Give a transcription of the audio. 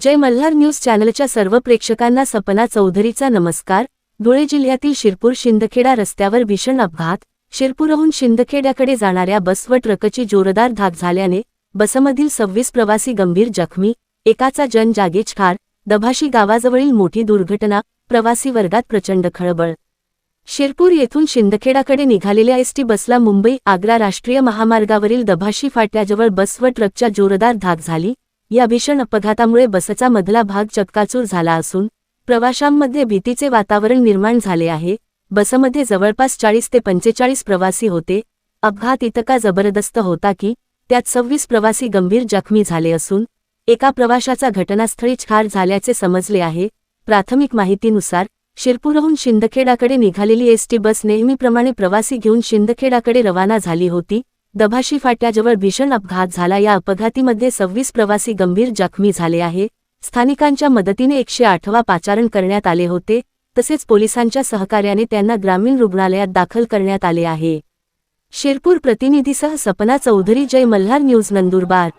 जय Malhar news चॅनलच्या सर्व प्रेक्षकांना सपना चौधरीचा नमस्कार. धुळे जिल्ह्यातील शिरपूर शिंदखेडा रस्त्यावर भीषण अपघात. शिरपूरहून शिंदखेड्याकडे जाणाऱ्या बस व ट्रकची जोरदार धाक झाल्याने बसमधील सव्वीस प्रवासी गंभीर जखमी एकाचा जन जागेच ठार दभाशी गावाजवळील मोठी दुर्घटना प्रवासी वर्गात प्रचंड खळबळ शिरपूर येथून शिंदखेडाकडे निघालेल्या एसटी बसला मुंबई आग्रा राष्ट्रीय महामार्गावरील दभाशी फाट्याजवळ बस व ट्रकच्या जोरदार धाक झाली. या भीषण अपघातामुळे बसचा मधला भाग चक्काचूर झाला असून प्रवाशांमध्ये भीतीचे वातावरण निर्माण झाले आहे. बसमध्ये जवळपास चाळीस ते पंचेचाळीस प्रवासी होते. अपघात इतका जबरदस्त होता की त्यात सव्वीस प्रवासी गंभीर जखमी झाले असून एका प्रवाशाचा घटनास्थळीच ठार झाल्याचे समजले आहे. प्राथमिक माहितीनुसार शिरपूरहून शिंदखेडाकडे निघालेली एसटी बस नेहमीप्रमाणे प्रवासी घेऊन शिंदखेडाकडे रवाना झाली होती. दभाशी फाट्याजवळ भीषण अपघात झाला. या अपघातीमध्ये सव्वीस प्रवासी गंभीर जखमी झाले आहे. स्थानिकांच्या मदतीने एकशे आठवा पाचारण करण्यात आले होते. तसेच पोलिसांच्या सहकार्याने त्यांना ग्रामीण रुग्णालयात दाखल करण्यात आले आहे. शिरपूर प्रतिनिधीसह सपना चौधरी जय मल्हार न्यूज नंदुरबार.